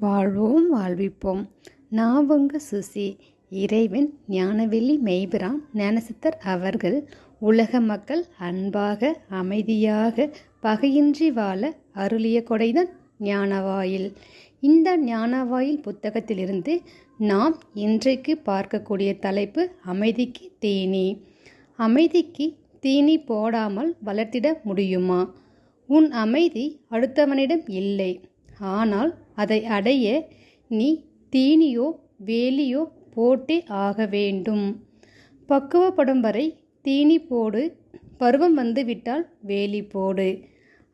வாழ்வோம் வாழ்விப்போம். நாவங்கு சுசி இறைவன் ஞானவெளி மெய்பிரான் ஞானசித்தர் அவர்கள் உலக மக்கள் அன்பாக அமைதியாக பகையின்றி வாழ அருளிய கொடைதான் ஞானவாயில். இந்த ஞானவாயில் புத்தகத்திலிருந்து நாம் இன்றைக்கு பார்க்கக்கூடிய தலைப்பு அமைதிக்கு தீனி. அமைதிக்கு தீனி போடாமல் வளர்த்திட முடியுமா? உன் அமைதி அடுத்தவனிடம் இல்லை. ஆனால் அதை அடைய நீ தீனியோ வேலியோ போட்டே ஆக வேண்டும். பக்குவப்படும் வரை தீனி போடு பருவம் வந்துவிட்டால் வேலி போடு.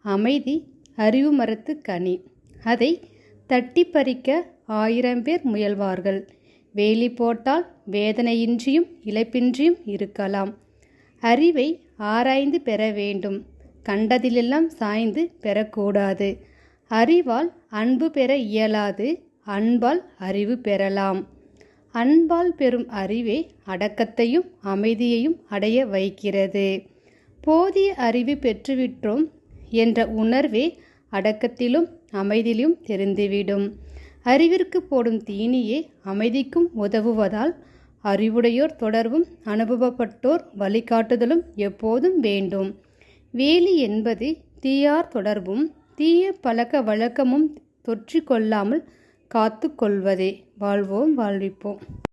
அமைதி அறிவு மரத்து கனி. அதை தட்டி பறிக்க ஆயிரம் பேர் முயல்வார்கள். வேலி போட்டால் வேதனையின்றியும் இழப்பின்றியும் இருக்கலாம். அறிவை ஆராய்ந்து பெற வேண்டும். கண்டதிலெல்லாம் சாய்ந்து பெறக்கூடாது. அறிவால் அன்பு பெற இயலாது அன்பால் அறிவு பெறலாம். அன்பால் பெறும் அறிவே அடக்கத்தையும் அமைதியையும் அடைய வைக்கிறது. போதிய அறிவு பெற்றுவிட்டோம் என்ற உணர்வே அடக்கத்திலும் அமைதியிலும் தெரிந்துவிடும். அறிவிற்கு போடும் தீனியே அமைதிக்கும் உதவுவதால் அறிவுடையோர் தொடர்பும் அனுபவப்பட்டோர் வழிகாட்டுதலும் எப்போதும் வேண்டும். வேலி என்பது தீயார் தொடர்பும் தீய பழக்க வழக்கமும் தொற்றிக்கொள்ளாமல் காத்து கொள்வதே வாழ்வோம் வாழ்விப்போம்.